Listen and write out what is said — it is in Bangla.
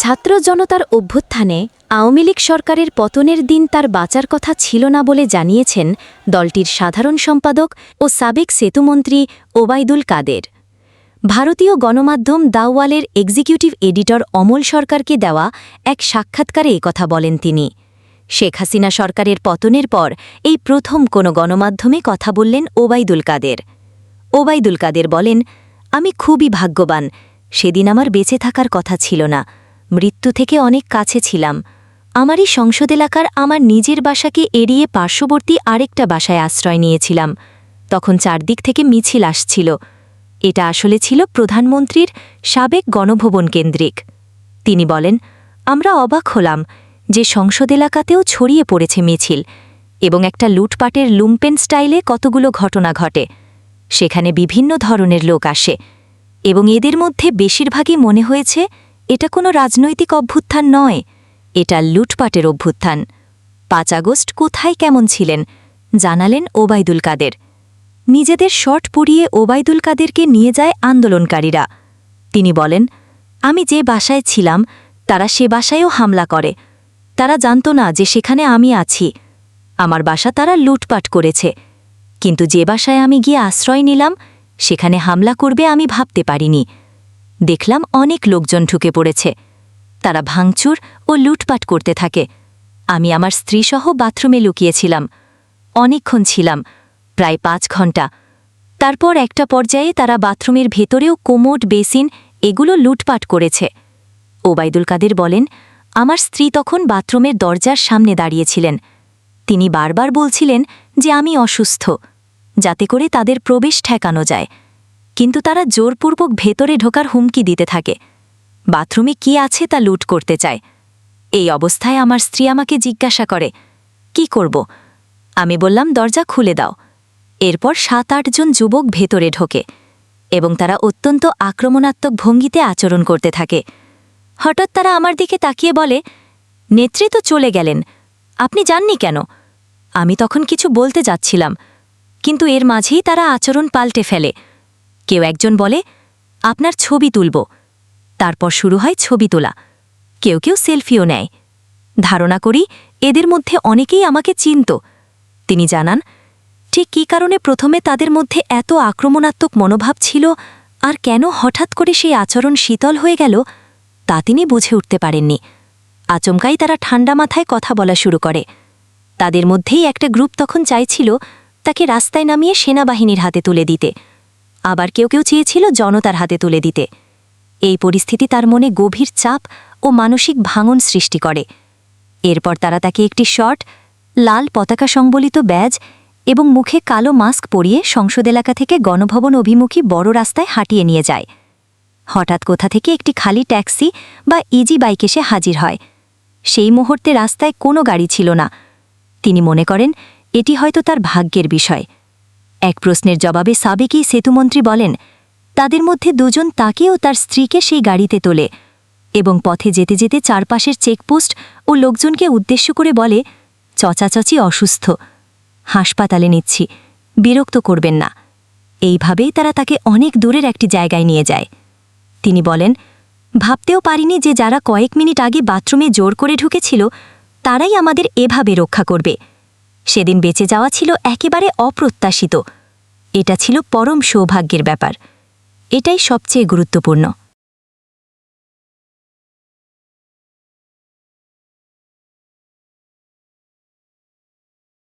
ছাত্র জনতার অভ্যুত্থানে আওয়ামী লীগ সরকারের পতনের দিন তার বাঁচার কথা ছিল না বলে জানিয়েছেন দলটির সাধারণ সম্পাদক ও সাবেক সেতুমন্ত্রী ওবায়দুল কাদের। ভারতীয় গণমাধ্যম দাওয়ালের এক্সিকিউটিভ এডিটর অমল সরকারকে দেওয়া এক সাক্ষাৎকারে কথা বলেন তিনি। শেখ হাসিনা সরকারের পতনের পর এই প্রথম কোনো গণমাধ্যমে কথা বললেন ওবায়দুল কাদের। ওবায়দুল কাদের বলেন, আমি খুবই ভাগ্যবান, সেদিন আমার বেঁচে থাকার কথা ছিল না। মৃত্যু থেকে অনেক কাছে ছিলাম। আমারই সংসদ এলাকার আমার নিজের বাসাকে এড়িয়ে পার্শ্ববর্তী আরেকটা বাসায় আশ্রয় নিয়েছিলাম। তখন চারদিক থেকে মিছিল আসছিল। এটা আসলে ছিল প্রধানমন্ত্রীর সাবেক গণভবন কেন্দ্রিক। তিনি বলেন, আমরা অবাক হলাম যে সংসদ এলাকাতেও ছড়িয়ে পড়েছে মিছিল এবং একটা লুটপাটের লুম্পেন স্টাইলে কতগুলো ঘটনা ঘটে। সেখানে বিভিন্ন ধরনের লোক আসে এবং এদের মধ্যে বেশিরভাগই মনে হয়েছে এটা কোনো রাজনৈতিক অভ্যুত্থান নয়, এটা লুটপাটের অভ্যুত্থান। পাঁচ আগস্ট কোথায় কেমন ছিলেন, জানালেন ওবায়দুল কাদের। নিজেদের শর্ট পুড়িয়ে ওবায়দুল কাদেরকে নিয়ে যায় আন্দোলনকারীরা। তিনি বলেন, আমি যে বাসায় ছিলাম, তারা সে বাসায়ও হামলা করে। তারা জানত না যে সেখানে আমি আছি। আমার বাসা তারা লুটপাট করেছে। কিন্তু যে বাসায় আমি গিয়ে আশ্রয় নিলাম, সেখানে হামলা করবে আমি ভাবতে পারিনি। দেখলাম অনেক লোকজন ঢুকে পড়েছে। তারা ভাঙচুর ও লুটপাট করতে থাকে। আমি আমার স্ত্রীসহ বাথরুমে লুকিয়েছিলাম। অনেকক্ষণ ছিলাম, প্রায় পাঁচ ঘণ্টা। তারপর একটা পর্যায়ে তারা বাথরুমের ভেতরেও কোমোড বেসিন এগুলো লুটপাট করেছে। ওবায়দুল কাদের বলেন, আমার স্ত্রী তখন বাথরুমের দরজার সামনে দাঁড়িয়েছিলেন। তিনি বারবার বলছিলেন যে আমি অসুস্থ, যাতে করে তাদের প্রবেশ ঠেকানো যায়। কিন্তু তারা জোরপূর্বক ভেতরে ঢোকার হুমকি দিতে থাকে। বাথরুমে কি আছে তা লুট করতে চায়। এই অবস্থায় আমার স্ত্রী আমাকে জিজ্ঞাসা করে, কি করব? আমি বললাম, দরজা খুলে দাও। এরপর সাত আটজন যুবক ভেতরে ঢোকে এবং তারা অত্যন্ত আক্রমণাত্মক ভঙ্গিতে আচরণ করতে থাকে। হঠাৎ তারা আমার দিকে তাকিয়ে বলে, নেত্রী তো চলে গেলেন, আপনি যাননি কেন? আমি তখন কিছু বলতে যাচ্ছিলাম, কিন্তু এর মাঝেই তারা আচরণ পাল্টে ফেলে। কেউ একজন বলে, আপনার ছবি তুলব। তারপর শুরু হয় ছবি তোলা। কেউ কেউ সেলফিও নেয়। ধারণা করি, এদের মধ্যে অনেকেই আমাকে চিনত। তিনি জানান, ঠিক কী কারণে প্রথমে তাদের মধ্যে এত আক্রমণাত্মক মনোভাব ছিল, আর কেন হঠাৎ করে সেই আচরণ শীতল হয়ে গেল, তা তিনি বুঝে উঠতে পারেননি। আচমকাই তারা ঠান্ডা মাথায় কথা বলা শুরু করে। তাদের মধ্যেই একটা গ্রুপ তখন চাইছিল, তাকে রাস্তায় নামিয়ে সেনাবাহিনীর হাতে তুলে দিতে। আবার কেউ কেউ চেয়েছিল জনতার হাতে তুলে দিতে। এই পরিস্থিতি তার মনে গভীর চাপ ও মানসিক ভাঙন সৃষ্টি করে। এরপর তারা তাকে একটি শর্ট, লাল পতাকা সংবলিত ব্যাজ এবং মুখে কালো মাস্ক পরিয়ে সংসদ এলাকা থেকে গণভবন অভিমুখী বড় রাস্তায় হাঁটিয়ে নিয়ে যায়। হঠাৎ কোথা থেকে একটি খালি ট্যাক্সি বা ইজি বাইক এসে হাজির হয়। সেই মুহূর্তে রাস্তায় কোনো গাড়ি ছিল না। তিনি মনে করেন, এটি হয়তো তার ভাগ্যের বিষয়। এক প্রশ্নের জবাবে সাবেকি সেতুমন্ত্রী বলেন, তাদের মধ্যে দুজন তাকে ও তার স্ত্রীকে সেই গাড়িতে তোলে এবং পথে যেতে যেতে চারপাশের চেকপোস্ট ও লোকজনকে উদ্দেশ্য করে বলে, চচাচচি অসুস্থ, হাসপাতালে নিচ্ছি, বিরক্ত করবেন না। এইভাবেই তারা তাকে অনেক দূরের একটি জায়গায় নিয়ে যায়। তিনি বলেন, ভাবতেও পারিনি যে যারা কয়েক মিনিট আগে বাথরুমে জোর করে ঢুকেছিল, তারাই আমাদের এভাবে রক্ষা করবে। সেদিন বেঁচে যাওয়া ছিল একেবারে অপ্রত্যাশিত। এটা ছিল পরম সৌভাগ্যের ব্যাপার। এটাই সবচেয়ে গুরুত্বপূর্ণ।